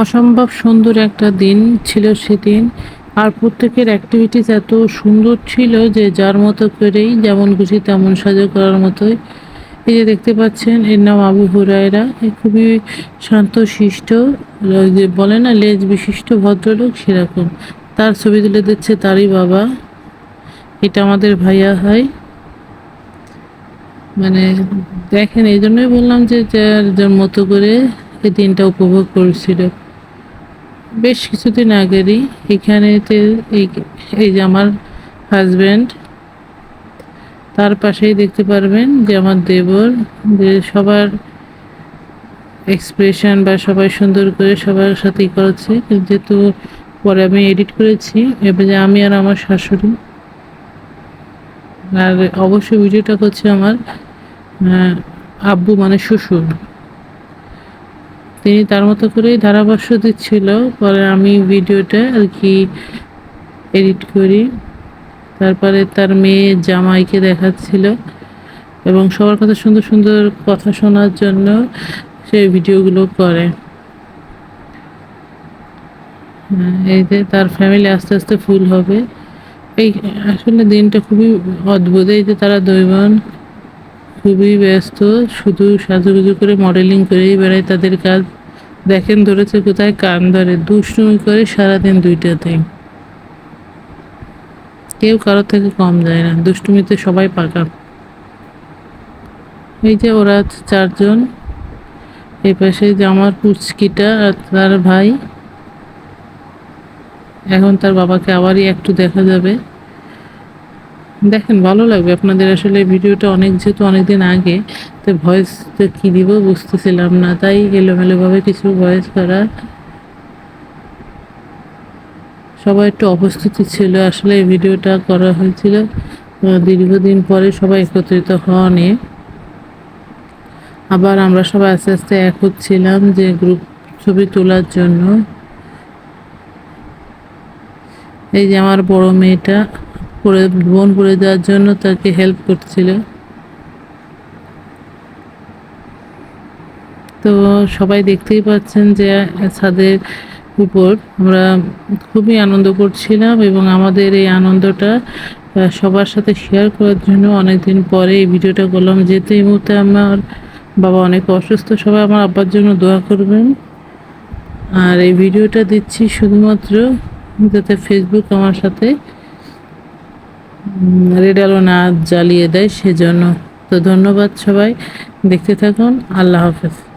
অসম্ভব সুন্দর একটা দিন ছিল সেদিন। আর প্রত্যেকের অ্যাক্টিভিটিস এত সুন্দর ছিল যে যার মতো করেই যেমন খুশি তেমন সাজা করার মতোই। এই যে দেখতে পাচ্ছেন, এর নাম আবু হুরায়রা। এ খুবই শান্ত শিষ্ট যে বলে না, লেজ বিশিষ্ট ভদ্রলোক সেরকম। তার ছবি তুলে দিচ্ছে তারই বাবা। এটা আমাদের ভাইয়া হয় মানে দেখেন, এই জন্যই বললাম যে যার মতো করে এই দিনটা উপভোগ করছিল। বেশ কিছুদিন আগেরই এখানেতে এই যে আমার হাজব্যান্ড তার পাশেই দেখতে পারবেন যে আমার দেবর, যে সবার এক্সপ্রেশন বা সবাই সুন্দর করে সবার সাথেই করেছে। যেহেতু পরে আমি এডিট করেছি এবারে আমি আর আমার শাশুড়ি। আর অবশ্যই ভিডিওটা করছে আমার আব্বু মানে শ্বশুর। তিনি তার মতো করেই ধারাভাষ্য দিচ্ছিল পরে আমি ভিডিওটা আর কি এডিট করি। তারপরে তার মেয়ে জামাইকে দেখাচ্ছিল এবং সবার কথা সুন্দর সুন্দর কথা শোনার জন্য সেই ভিডিওগুলো করে। হ্যাঁ, যে তার ফ্যামিলি আস্তে আস্তে ফুল হবে। এই আসলে দিনটা খুবই অদ্ভুত। এই যে তারা দুই বোন খুবই ব্যস্ত, শুধু সাজুগুজু করে মডেলিং করেই বেড়ায় তাদের কাজ। দেখেন ধরেছে কোথায় কান ধরে, দুষ্টুমি করে সারাদিন দুইটাতেই। কেউ কারোর থেকে কম যায় না দুষ্টুমিতে সবাই পাকা। এই যে ওরা চারজন, এই পাশে যে আমার পুচকিটা আর তার ভাই। এখন তার বাবাকে আবারই একটু দেখা যাবে। দেখেন, ভালো লাগবে। আপনাদের আসলে ভিডিওটা অনেক, যেহেতু অনেকদিন আগে, তো ভয়েসটা কী দিব বুঝতেছিলাম না। তাই এলোমেলোভাবে কিছু ভয়েস করা। সবাই একটু অবস্থিতি ছিল। আসলে এই ভিডিওটা করা হয়েছিল দীর্ঘদিন পরে সবাই একত্রিত হওয়া নিয়ে আবার আমরা সবাই আস্তে আস্তে এক হচ্ছিলাম যে গ্রুপ ছবি তোলার জন্য। এই যে আমার বড় মেয়েটা। পড়ে বোন করে যাওয়ার জন্য তাকে হেল্প করছিল। তো সবাই দেখতেই পাচ্ছেন যে ছাদের উপর আমরা খুবই আনন্দ করছিলাম এবং আমাদের এই আনন্দটা সবার সাথে শেয়ার করার জন্য অনেকদিন পরে এই ভিডিওটা করলাম। যেহেতু এই মুহূর্তে আমার বাবা অনেক অসুস্থ, সবাই আমার আব্বার জন্য দোয়া করবেন। আর এই ভিডিওটা দিচ্ছি শুধুমাত্র যাতে ফেসবুক আমার সাথে রেড আলো না জ্বালিয়ে দেয় সেজন্য তো ধন্যবাদ সবাই। দেখতে থাকুন আল্লাহ হাফেজ।